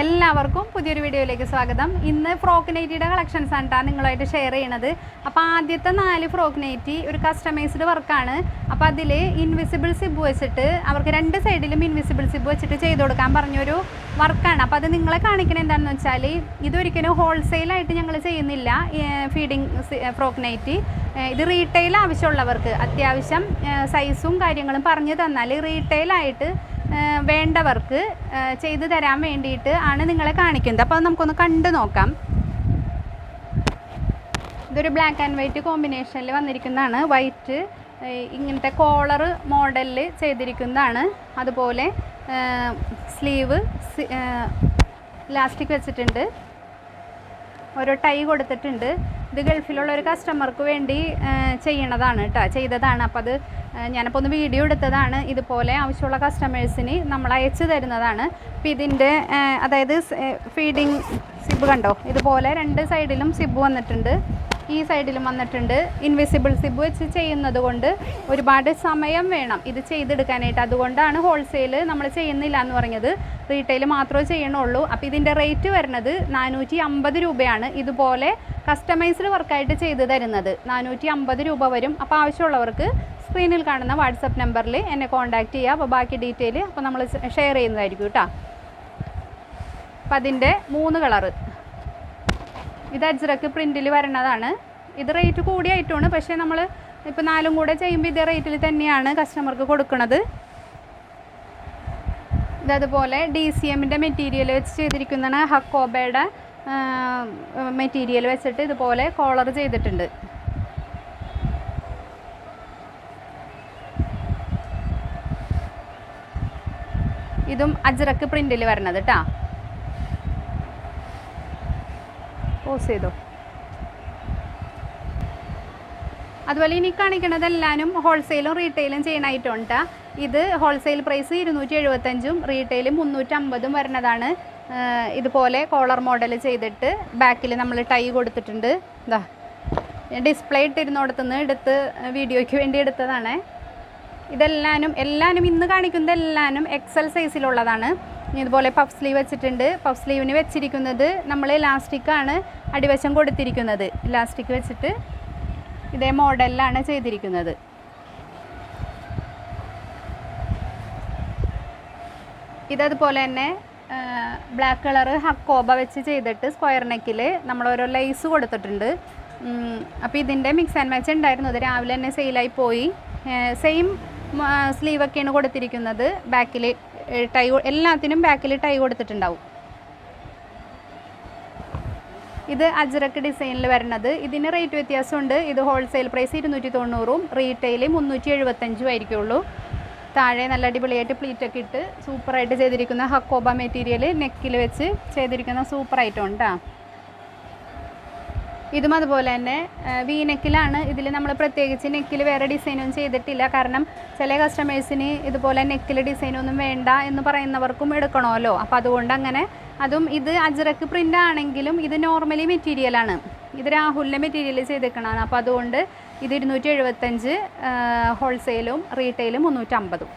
എല്ലാവർക്കും പുതിയൊരു വീഡിയോയിലേക്ക് സ്വാഗതം. ഇന്ന് ഫ്രോക്ക് നൈറ്റിയുടെ കളക്ഷൻസ് ആണ് നിങ്ങളായിട്ട് ഷെയർ ചെയ്യണത്. അപ്പോൾ ആദ്യത്തെ നാല് ഫ്രോക്ക് നൈറ്റി ഒരു കസ്റ്റമൈസ്ഡ് വർക്കാണ് അപ്പോൾ അതിൽ ഇൻവിസിബിൾ സിബ് വെച്ചിട്ട് അവർക്ക് രണ്ട് സൈഡിലും ഇൻവിസിബിൾ സിബ് വെച്ചിട്ട് ചെയ്ത് കൊടുക്കാൻ പറഞ്ഞൊരു വർക്കാണ് അപ്പോൾ അത് നിങ്ങളെ കാണിക്കണത് എന്താണെന്ന് വെച്ചാൽ ഇതൊരിക്കലും ഹോൾസെയിലായിട്ട് ഞങ്ങൾ ചെയ്യുന്നില്ല ഫീഡിങ് ഫ്രോക്ക് നൈറ്റി ഇത് റീറ്റെയിൽ ആവശ്യമുള്ളവർക്ക് അത്യാവശ്യം സൈസും കാര്യങ്ങളും പറഞ്ഞു തന്നാൽ റീറ്റെയിലായിട്ട് വേണ്ടവർക്ക് ചെയ്തു തരാൻ വേണ്ടിയിട്ട് ആണ് നിങ്ങളെ കാണിക്കുന്നത്. അപ്പോൾ നമുക്കൊന്ന് കണ്ടു നോക്കാം. ഇതൊരു ബ്ലാക്ക് ആൻഡ് വൈറ്റ് കോമ്പിനേഷനിൽ വന്നിരിക്കുന്നതാണ്. വൈറ്റ് ഇങ്ങനത്തെ കോളർ മോഡലിൽ ചെയ്തിരിക്കുന്നതാണ്. അതുപോലെ സ്ലീവ് ലാസ്റ്റിക് വെച്ചിട്ടുണ്ട്. ഓരോ ടൈ കൊടുത്തിട്ടുണ്ട്. ഇത് ഗൾഫിലുള്ള ഒരു കസ്റ്റമർക്ക് വേണ്ടി ചെയ്യണതാണ് കേട്ടോ ചെയ്തതാണ്. അപ്പോൾ അത് ഞാനപ്പോൾ ഒന്ന് വീഡിയോ എടുത്തതാണ്. ഇതുപോലെ ആവശ്യമുള്ള കസ്റ്റമേഴ്സിന് നമ്മൾ അയച്ചു തരുന്നതാണ്. അപ്പോൾ ഇതിന്റെ അതായത് ഫീഡിങ് സിബ് കണ്ടോ? ഇതുപോലെ രണ്ട് സൈഡിലും സിബ് വന്നിട്ടുണ്ട്. ഈ സൈഡിലും വന്നിട്ടുണ്ട്. ഇൻവിസിബിൾ സിബ് വെച്ച് ചെയ്യുന്നത് കൊണ്ട് ഒരുപാട് സമയം വേണം ഇത് ചെയ്തെടുക്കാനായിട്ട്. അതുകൊണ്ടാണ് ഹോൾസെയിൽ നമ്മൾ ചെയ്യുന്നില്ല എന്ന് പറഞ്ഞത്. റീറ്റെയിൽ മാത്രമേ ചെയ്യണുള്ളൂ. അപ്പോൾ ഇതിന്റെ റേറ്റ് വരുന്നത് നാനൂറ്റി അമ്പത് രൂപയാണ്. ഇതുപോലെ കസ്റ്റമൈസ്ഡ് വർക്കായിട്ട് ചെയ്ത് തരുന്നത്. നാനൂറ്റി അമ്പത് രൂപ വരും. അപ്പോൾ ആവശ്യമുള്ളവർക്ക് സ്ക്രീനിൽ കാണുന്ന വാട്സപ്പ് നമ്പറിൽ എന്നെ കോൺടാക്റ്റ് ചെയ്യുക അപ്പോൾ ബാക്കി ഡീറ്റെയിൽ അപ്പോൾ നമ്മൾ ഷെയർ ചെയ്യുന്നതായിരിക്കും കേട്ടോ. അപ്പം അതിന്റെ മൂന്ന് കളറ് ഇത് അജ്രക്ക് പ്രിന്റിൽ വരണതാണ്. ഇത് റേറ്റ് കൂടിയായിട്ടാണ്. പക്ഷേ നമ്മൾ ഇപ്പോൾ നാലും കൂടെ ചെയ്യുമ്പോൾ ഇതേ റേറ്റിൽ തന്നെയാണ് കസ്റ്റമർക്ക് കൊടുക്കുന്നത് ഇതതുപോലെ ഡി സി എമ്മിന്റെ മെറ്റീരിയൽ വെച്ച് ചെയ്തിരിക്കുന്നതാണ് ഹക്കോബയുടെ മെറ്റീരിയൽ വെച്ചിട്ട് ഇതുപോലെ കോളർ ചെയ്തിട്ടുണ്ട്. ഇതും അജ്രക്ക് പ്രിന്റിൽ വരണത് കേട്ടോ പോസ് ചെയ്തോ. അതുപോലെ ഇനി കാണിക്കുന്നത് എല്ലാവരും ഹോൾസെയിലും റീറ്റെയിലും ചെയ്യണമായിട്ടുണ്ട് ഇത് ഹോൾസെയിൽ പ്രൈസ് ഇരുന്നൂറ്റി എഴുപത്തഞ്ചും റീറ്റെയിൽ മുന്നൂറ്റമ്പതും വരുന്നതാണ്. ഇതുപോലെ കോളർ മോഡൽ ചെയ്തിട്ട് ബാക്കിൽ നമ്മൾ ടൈ കൊടുത്തിട്ടുണ്ട്. ഇതാ ഡിസ്പ്ലേ ഇട്ടിരുന്നോടത്തുനിന്ന് എടുത്ത് വീഡിയോയ്ക്ക് വേണ്ടി എടുത്തതാണ്. ഇതെല്ലാനും എല്ലാനും ഇന്ന് കാണിക്കുന്നത് എല്ലാനും എക്സൽ സൈസിലുള്ളതാണ് ഇതുപോലെ പഫ് സ്ലീവ് വെച്ചിട്ടുണ്ട്. പഫ് സ്ലീവിന് വെച്ചിരിക്കുന്നത് നമ്മൾ ഇലാസ്റ്റിക്കാണ് അടിവശം കൊടുത്തിരിക്കുന്നത്. ഇലാസ്റ്റിക് വെച്ചിട്ട് ഇതേ മോഡലിലാണ് ചെയ്തിരിക്കുന്നത്. ഇതതുപോലെ തന്നെ ബ്ലാക്ക് കളർ ഹക്കോബ വെച്ച് ചെയ്തിട്ട് സ്ക്വയർ നെക്കിൽ നമ്മൾ ഓരോ ലൈസ് കൊടുത്തിട്ടുണ്ട്. അപ്പോൾ ഇതിന്റെ മിക്സ് ആൻഡ് മാച്ച് ഉണ്ടായിരുന്നു അത് രാവിലെ തന്നെ സെയിലായി പോയി. സെയിം സ്ലീവൊക്കെയാണ് കൊടുത്തിരിക്കുന്നത്. ബാക്കിൽ ടൈ എല്ലാത്തിനും ബാക്കിൽ ടൈ കൊടുത്തിട്ടുണ്ടാവും. ഇത് അജ്രക്ക് ഡിസൈനിൽ വരുന്നത് ഇതിന് റേറ്റ് വ്യത്യാസമുണ്ട്. ഇത് ഹോൾസെയിൽ പ്രൈസ് ഇരുന്നൂറ്റി തൊണ്ണൂറും റീറ്റെയിൽ മുന്നൂറ്റി എഴുപത്തഞ്ചും ആയിരിക്കുള്ളൂ. താഴെ നല്ല അടിപൊളിയായിട്ട് പ്ലീറ്റൊക്കെ ഇട്ട് സൂപ്പറായിട്ട് ചെയ്തിരിക്കുന്ന ഹക്കോബ മെറ്റീരിയൽ നെക്കിൽ വെച്ച് ചെയ്തിരിക്കുന്ന സൂപ്പർ ഐറ്റം ഉണ്ടാ ഇതും അതുപോലെ തന്നെ വി നെക്കിലാണ് ഇതിൽ നമ്മൾ പ്രത്യേകിച്ച് നെക്കിൽ വേറെ ഡിസൈനൊന്നും ചെയ്തിട്ടില്ല. കാരണം ചില കസ്റ്റമേഴ്സിന് ഇതുപോലെ നെക്കിൽ ഡിസൈനൊന്നും വേണ്ട എന്ന് പറയുന്നവർക്കും എടുക്കണമല്ലോ. അപ്പോൾ അതുകൊണ്ട് അങ്ങനെ അതും ഇത് അജ്രക്ക് പ്രിന്റ് ആണെങ്കിലും ഇത് നോർമലി മെറ്റീരിയലാണ് ഇത് രാഹുലിന്റെ മെറ്റീരിയൽ ചെയ്തേക്കണതാണ്. അപ്പോൾ അതുകൊണ്ട് ഇത് ഇരുന്നൂറ്റി എഴുപത്തഞ്ച് ഹോൾസെയിലും റീറ്റെയിലും മുന്നൂറ്റമ്പതും.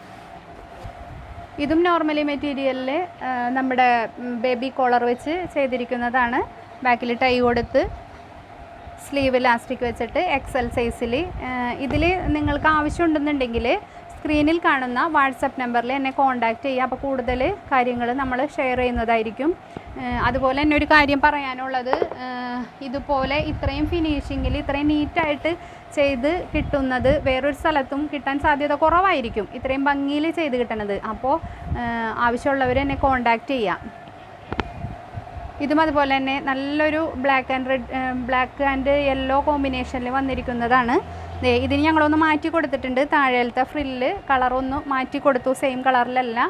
ഇതും നോർമലി മെറ്റീരിയലിൽ നമ്മുടെ ബേബി കോളർ വെച്ച് ചെയ്തിരിക്കുന്നതാണ്. ബാക്കിൽ ടൈ കൊടുത്ത് സ്ലീവ് ഇലാസ്റ്റിക് വെച്ചിട്ട് എക്സൽ സൈസിൽ ഇതിൽ നിങ്ങൾക്ക് ആവശ്യം ആവശ്യമുണ്ടെന്നുണ്ടെങ്കിൽ സ്ക്രീനിൽ കാണുന്ന വാട്സപ്പ് നമ്പറിൽ എന്നെ കോൺടാക്റ്റ് ചെയ്യുക. അപ്പോൾ കൂടുതൽ കാര്യങ്ങൾ നമ്മൾ ഷെയർ ചെയ്യുന്നതായിരിക്കും. അതുപോലെ തന്നെ ഒരു കാര്യം പറയാനുള്ളത് ഇതുപോലെ ഇത്രയും ഫിനിഷിങ്ങിൽ ഇത്രയും നീറ്റായിട്ട് ചെയ്ത് കിട്ടുന്നത് വേറൊരു സ്ഥലത്തും കിട്ടാൻ സാധ്യത കുറവായിരിക്കും. ഇത്രയും ഭംഗിയിൽ ചെയ്ത് കിട്ടണത്. അപ്പോൾ ആവശ്യമുള്ളവരെന്നെ എന്നെ കോൺടാക്റ്റ് ചെയ്യാം ഇതും അതുപോലെ തന്നെ നല്ലൊരു black and red black and yellow കോമ്പിനേഷനിൽ വന്നിരിക്കുന്നതാണ്. ഇതിന് ഞങ്ങളൊന്ന് മാറ്റി കൊടുത്തിട്ടുണ്ട്. താഴേലത്തെ ഫ്രില്ല് കളറൊന്ന് മാറ്റി കൊടുത്തു. സെയിം കളറിലല്ല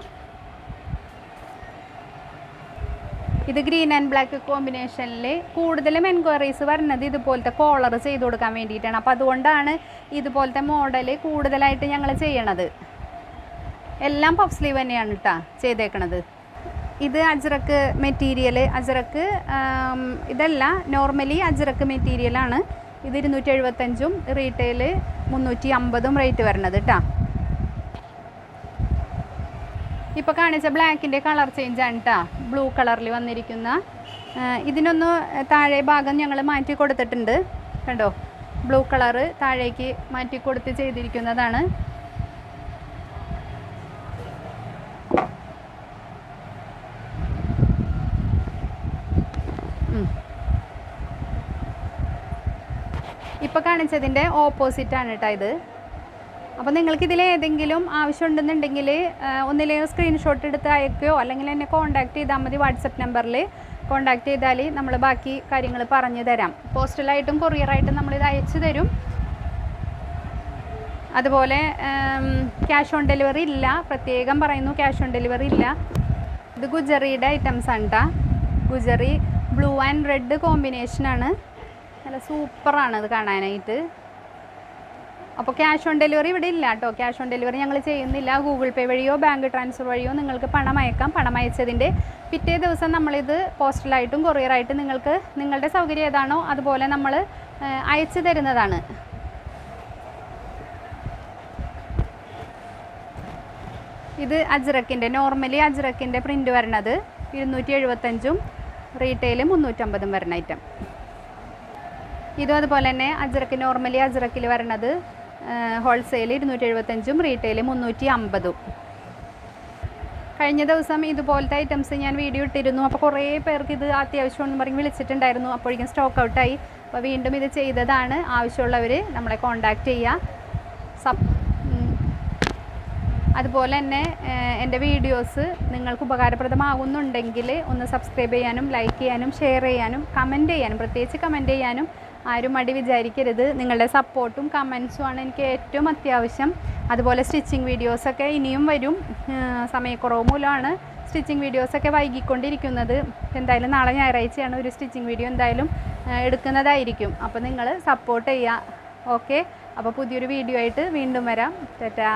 ഇത് ഗ്രീൻ ആൻഡ് ബ്ലാക്ക് കോമ്പിനേഷനിൽ കൂടുതലും എൻക്വയറീസ് വരുന്നത് ഇതുപോലത്തെ കോളർ ചെയ്ത് കൊടുക്കാൻ വേണ്ടിയിട്ടാണ്. അപ്പോൾ അതുകൊണ്ടാണ് ഇതുപോലത്തെ മോഡൽ കൂടുതലായിട്ട് ഞങ്ങൾ ചെയ്യണത്. എല്ലാം പഫ് സ്ലീവ് തന്നെയാണ് കേട്ടോ ചെയ്തേക്കണത്. ഇത് അജ്രക്ക് മെറ്റീരിയൽ അജ്രക്ക് ഇതല്ല നോർമലി അജ്രക്ക് മെറ്റീരിയലാണ് ഇത് ഇരുന്നൂറ്റി എഴുപത്തഞ്ചും റീറ്റെയിൽ മുന്നൂറ്റി അമ്പതും റേറ്റ് വരണത് കേട്ടോ ഇപ്പോൾ കാണിച്ച ബ്ലാക്കിന്റെ കളർ ചേഞ്ച് ആണ് കേട്ടോ ബ്ലൂ കളറിൽ വന്നിരിക്കുന്ന ഇതിനൊന്ന് താഴെ ഭാഗം ഞങ്ങൾ മാറ്റി കൊടുത്തിട്ടുണ്ട്. കണ്ടോ? ബ്ലൂ കളറ് താഴേക്ക് മാറ്റി കൊടുത്ത് ചെയ്തിരിക്കുന്നതാണ്. ഇപ്പോൾ കാണിച്ചതിന്റെ ഓപ്പോസിറ്റ് ആണ് കേട്ടോ ഇത്. അപ്പോൾ നിങ്ങൾക്ക് ഇതിൽ ഏതെങ്കിലും ആവശ്യമുണ്ടെന്നുണ്ടെങ്കിൽ ഒന്നില്ലെങ്കിൽ സ്ക്രീൻഷോട്ട് എടുത്ത് അയക്കുകയോ അല്ലെങ്കിൽ എന്നെ കോൺടാക്ട് ചെയ്താൽ മതി വാട്സപ്പ് നമ്പറിൽ കോൺടാക്ട് ചെയ്താൽ നമ്മൾ ബാക്കി കാര്യങ്ങൾ പറഞ്ഞു തരാം. പോസ്റ്റലായിട്ടും കൊറിയറായിട്ടും നമ്മളിത് അയച്ചു തരും. അതുപോലെ ക്യാഷ് ഓൺ ഡെലിവറി ഇല്ല. പ്രത്യേകം പറയുന്നു ക്യാഷ് ഓൺ ഡെലിവറി ഇല്ല. ഇത് ഗുജറിയുടെ ഐറ്റംസ് ആണ് കേട്ടോ ഗുജറി ബ്ലൂ ആൻഡ് റെഡ് കോമ്പിനേഷനാണ് നല്ല സൂപ്പറാണ് അത് കാണാനായിട്ട്. അപ്പോൾ ക്യാഷ് ഓൺ ഡെലിവറി ഇവിടെ ഇല്ല കേട്ടോ. ക്യാഷ് ഓൺ ഡെലിവറി ഞങ്ങൾ ചെയ്യുന്നില്ല. ഗൂഗിൾ പേ വഴിയോ ബാങ്ക് ട്രാൻസ്ഫർ വഴിയോ നിങ്ങൾക്ക് പണം അയക്കാം. പണം അയച്ചതിന്റെ പിറ്റേ ദിവസം നമ്മളിത് പോസ്റ്റലായിട്ടും കൊറിയറായിട്ടും നിങ്ങൾക്ക് നിങ്ങളുടെ സൗകര്യം ഏതാണോ അതുപോലെ നമ്മൾ അയച്ചു തരുന്നതാണ്. ഇത് അജ്രക്കിന്റെ നോർമലി അജ്രക്കിന്റെ പ്രിന്റ് വരണത് ഇരുന്നൂറ്റി എഴുപത്തഞ്ചും റീറ്റെയിൽ മുന്നൂറ്റമ്പതും വരുന്ന ഐറ്റം ഇതും അതുപോലെ തന്നെ അജ്രക്ക് നോർമലി അജ്രക്കിൽ വരണത് ഹോൾസെയിൽ ഇരുന്നൂറ്റി എഴുപത്തഞ്ചും റീറ്റെയിൽ മുന്നൂറ്റി അമ്പതും കഴിഞ്ഞ ദിവസം ഇതുപോലത്തെ ഐറ്റംസ് ഞാൻ വീഡിയോ ഇട്ടിരുന്നു. അപ്പോൾ കുറേ പേർക്ക് ഇത് അത്യാവശ്യമെന്ന് പറഞ്ഞ് വിളിച്ചിട്ടുണ്ടായിരുന്നു. അപ്പോഴേക്കും സ്റ്റോക്ക് ഔട്ടായി അപ്പോൾ വീണ്ടും ഇത് ചെയ്തതാണ്. ആവശ്യമുള്ളവർ നമ്മളെ കോണ്ടാക്ട് ചെയ്യുക സബ് അതുപോലെ തന്നെ എന്റെ വീഡിയോസ് നിങ്ങൾക്ക് ഉപകാരപ്രദമാകുന്നുണ്ടെങ്കിൽ ഒന്ന് സബ്സ്ക്രൈബ് ചെയ്യാനും ലൈക്ക് ചെയ്യാനും ഷെയർ ചെയ്യാനും കമന്റ് ചെയ്യാനും പ്രത്യേകിച്ച് കമന്റ് ചെയ്യാനും ആരും മടി വിചാരിക്കരുത്. നിങ്ങളുടെ സപ്പോർട്ടും കമൻസും ആണ് എനിക്ക് ഏറ്റവും അത്യാവശ്യം. അതുപോലെ സ്റ്റിച്ചിങ് വീഡിയോസൊക്കെ ഇനിയും വരും. സമയക്കുറവ് മൂലമാണ് സ്റ്റിച്ചിങ് വീഡിയോസൊക്കെ വൈകിക്കൊണ്ടിരിക്കുന്നത്. എന്തായാലും നാളെ ഞായറാഴ്ചയാണ് ഒരു സ്റ്റിച്ചിങ് വീഡിയോ എന്തായാലും എടുക്കുന്നതായിരിക്കും. അപ്പോൾ നിങ്ങൾ സപ്പോർട്ട് ചെയ്യുക ഓക്കെ അപ്പോൾ പുതിയൊരു വീഡിയോ ആയിട്ട് വീണ്ടും വരാം. ടാറ്റാ.